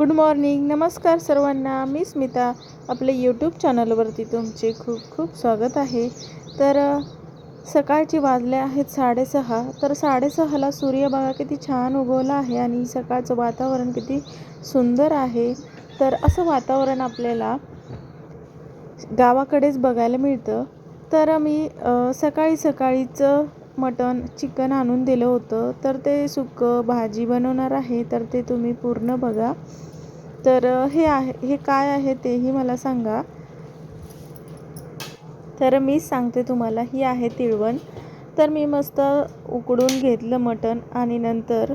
Good morning. नमस्कार सर्वांना. मी स्मिता. आपल्या यूट्यूब चॅनलवरती तुमचे खूप खूप स्वागत आहे. तर सकाळची वाजले आहेत साडेसहा. तर साडेसहाला सूर्य बघा किती छान उगवला आहे आणि सकाळचं वातावरण किती सुंदर आहे. तर असं वातावरण आपल्याला गावाकडेच बघायला मिळतं. तर मी सकाळी सकाळीचं मटन चिकन आणून दिलं होतं. तर ते सुकं भाजी बनवणार आहे. तर ते तुम्ही पूर्ण बघा. तर हे आहे हे काय आहे तेही मला सांगा. तर मी सांगते तुम्हाला ही आहे तिळवण. तर मी मस्त उकडून घेतलं मटण आणि नंतर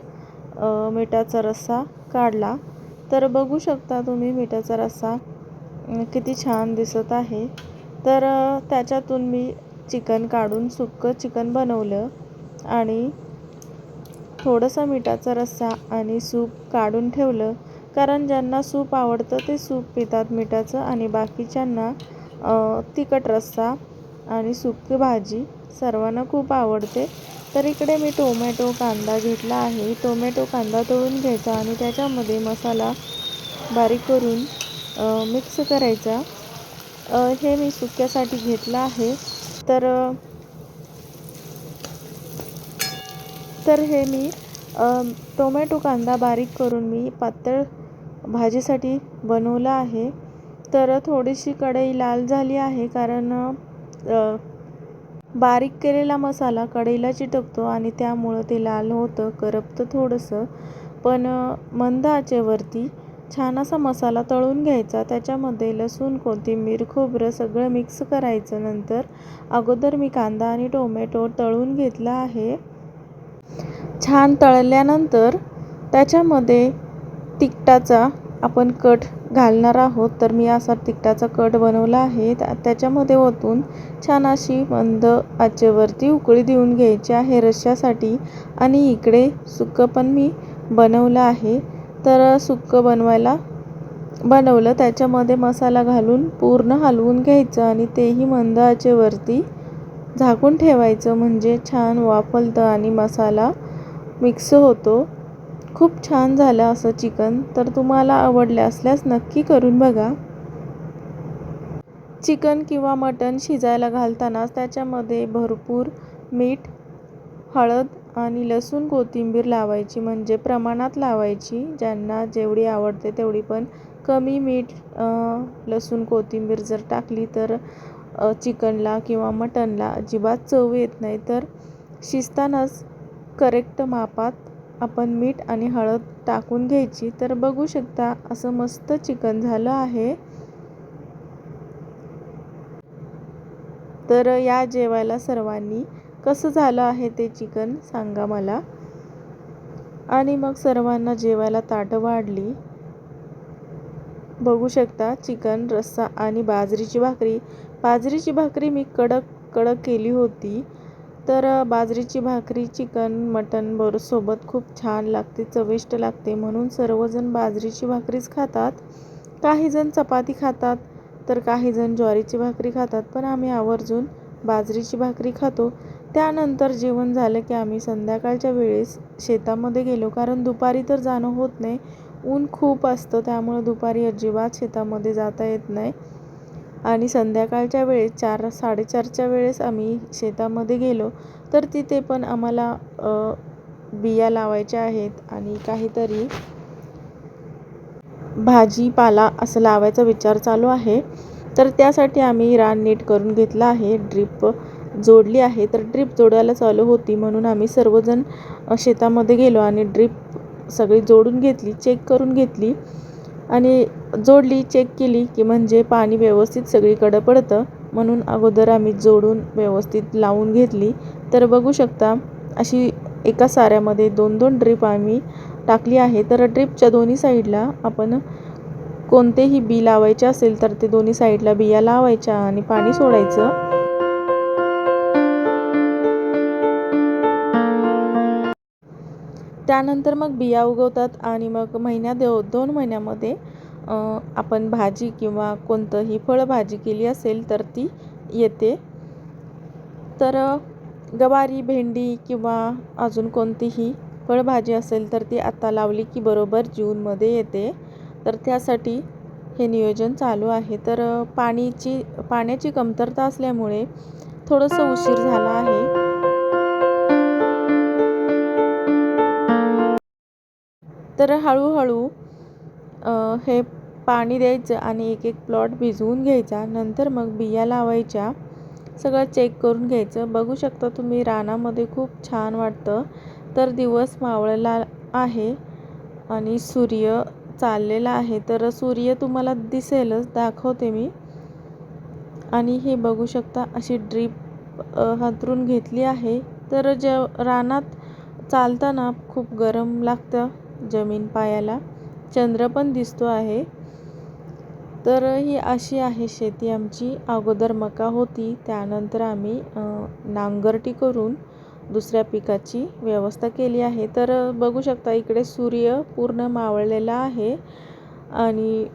मिठाचा रस्सा काढला. तर बघू शकता तुम्ही मिठाचा रस्सा किती छान दिसत आहे. तर त्याच्यातून मी चिकन काढून सुक्कं चिकन बनवलं आणि थोडंसं मिठाचा रस्सा आणि सूप काढून ठेवलं. कारण ज्यांना सूप आवडतं ते सूप पितात मिठाचं आणि बाकीच्यांना तिखट रस्सा आणि सुकी भाजी सर्वांना खूप आवडते. तर इकडे मी टोमॅटो कांदा घेतला आहे. टोमॅटो कांदा तळून घ्यायचा आणि त्याच्यामध्ये मसाला बारीक करून मिक्स करायचा. हे मी सुक्यासाठी घेतलं आहे. तर तर हे मी टोमॅटो कांदा बारीक करून मी पातळ भाजीसाठी बनवलं आहे. तर थोडीशी कढई लाल झाली आहे कारण बारीक केलेला मसाला कढईला चिटकतो आणि त्यामुळं ते लाल होतं करपतं थोडंसं. पण मंद आचेवरती छान असा मसाला तळून घ्यायचा. त्याच्यामध्ये लसूण कोथिंबीर खोबरं सगळं मिक्स करायचं. नंतर अगोदर मी कांदा आणि टोमॅटो तळून घेतला आहे. छान तळल्यानंतर त्याच्यामध्ये तिखटाचा आपण कट घालणार आहोत. तर मी असा तिखटाचा कट बनवला आहे. त्या त्याच्यामध्ये ओतून छान अशी मंद आचेवरती उकळी देऊन घ्यायची आहे रश्श्यासाठी. आणि इकडे सुक्कं पण मी बनवलं आहे. तर सुक्कं बनवायला बनवलं. त्याच्यामध्ये मसाला घालून पूर्ण हलवून घ्यायचं आणि तेही मंद आचेवरती झाकून ठेवायचं. म्हणजे छान वाफलतं आणि मसाला मिक्स होतो. खूप छान झालं असं चिकन. तर तुम्हाला आवडले असल्यास नक्की करून बघा. चिकन किंवा मटण शिजायला घालतानाच त्याच्यामध्ये भरपूर मीठ हळद आणि लसूण कोथिंबीर लावायची म्हणजे प्रमाणात लावायची. ज्यांना जेवढी आवडते तेवढी पण कमी मीठ लसूण कोथिंबीर जर टाकली तर चिकनला किंवा मटणला अजिबात चव येत नाही. तर शिजतानाच करेक्ट मापात आपण मीठ आणि हळद टाकून घ्यायची. तर बघू शकता असं मस्त चिकन झालं आहे. तर या जेवायला सर्वांनी कसं झालं आहे ते चिकन सांगा मला. आणि मग सर्वांना जेवायला ताटं वाढली. बघू शकता चिकन रस्सा आणि बाजरीची भाकरी. बाजरीची भाकरी मी कडक कडक केली होती. तर बाजरीची भाकरी चिकन मटन बरोबर सोबत खूप छान लागते चविष्ट लागते. म्हणून सर्वजण बाजरीची भाकरीच खातात. काहीजण चपाती खातात तर काहीजण ज्वारीची भाकरी खातात. पण आम्ही आवर्जून बाजरीची भाकरी खातो. त्यानंतर जेवण झालं की आम्ही संध्याकाळच्या वेळेस शेतामध्ये गेलो. कारण दुपारी तर जाणं होत नाही. ऊन खूप असतं त्यामुळं दुपारी अजिबात शेतामध्ये जाता येत नाही. आणि संध्याकाळच्या वेळेस चार साडेचारच्या वेळेस आम्ही शेतामध्ये गेलो तर तिथे पण आम्हाला बिया लावायच्या आहेत आणि काहीतरी भाजीपाला असं लावायचा विचार चालू आहे. तर त्यासाठी आम्ही रान नीट करून घेतलं आहे. ड्रीप जोडली आहे. तर ड्रीप जोडायला चालू होती म्हणून आम्ही सर्वजण शेतामध्ये गेलो आणि ड्रीप सगळी जोडून घेतली चेक करून घेतली. आणि जोडली चेक केली की म्हणजे पाणी व्यवस्थित सगळीकडं पडतं. म्हणून अगोदर आम्ही जोडून व्यवस्थित लावून घेतली. तर बघू शकता अशी एका साऱ्यामध्ये दोन दोन ड्रीप आम्ही टाकली आहे. तर ड्रीपच्या दोन्ही साईडला आपण कोणतेही बी लावायचे असेल तर ते दोन्ही साईडला बिया लावायच्या आणि पाणी सोडायचं. त्यानंतर मग बिया उगवतात आणि मग महिन्या दो दोन महिन्यामध्ये आपण भाजी किंवा कोणतंही फळभाजी केली असेल तर ती येते. तर गवारी भेंडी किंवा अजून कोणतीही फळभाजी असेल तर ती आता लावली की बरोबर जूनमध्ये येते. तर त्यासाठी हे नियोजन चालू आहे. तर पाणीची पाण्याची कमतरता असल्यामुळे थोडंसं उशीर झाला आहे. तर हळूहळू हे पाणी द्यायचं आणि एक एक प्लॉट भिजवून घ्यायचा. नंतर मग बिया लावायच्या. सगळं चेक करून घ्यायचं. बघू शकता तुम्ही रानामध्ये खूप छान वाटतं. तर दिवस मावळला आहे आणि सूर्य चाललेला आहे. तर सूर्य तुम्हाला दिसेलच दाखवते मी. आणि हे बघू शकता अशी ड्रीप हातरून घेतली आहे. तर ज रानात चालताना खूप गरम लागतं. जमीन पायाला. चंद्र पण दिसतो आहे. तर ही अशी आहे शेती. आमची अगोदर मका होती. त्यानंतर आम्ही नांगरटी करून दुसऱ्या पिकाची व्यवस्था केली आहे. तर बघू शकता इकडे सूर्य पूर्ण मावळलेला आहे. आणि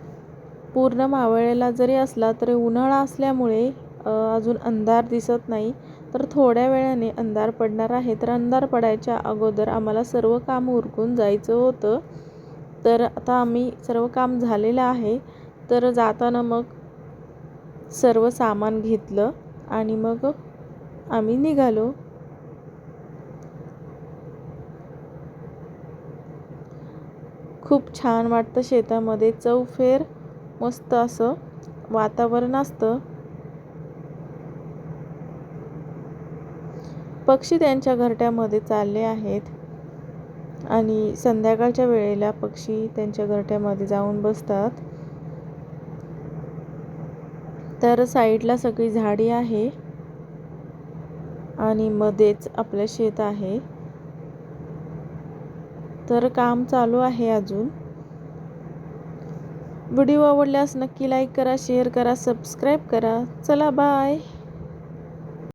पूर्ण मावळलेला जरी असला तरी उन्हाळा असल्यामुळे अजून अंधार दिसत नाही. तर थोड्या वेळाने अंधार पडणार आहे. तर अंधार पडायच्या अगोदर आम्हाला सर्व काम उरकून जायचं होतं. तर आता आम्ही सर्व काम झालेलं आहे. तर जाताना मग सर्व सामान घेतलं आणि मग आम्ही निघालो. खूप छान वाटतं शेतामध्ये. चौफेर मस्त असं वातावरण असतं. पक्षी त्यांच्या घरट्यामध्ये चालले आहेत. आणि संध्याकाळच्या वेळेला पक्षी त्यांच्या घरट्यामध्ये जाऊन बसतात. तर साईडला सगळी झाडी आहे. आणि मध्येच आपलं शेत आहे. तर काम चालू आहे अजून. व्हिडिओ आवडल्यास नक्की लाईक करा शेअर करा सबस्क्राईब करा. चला बाय.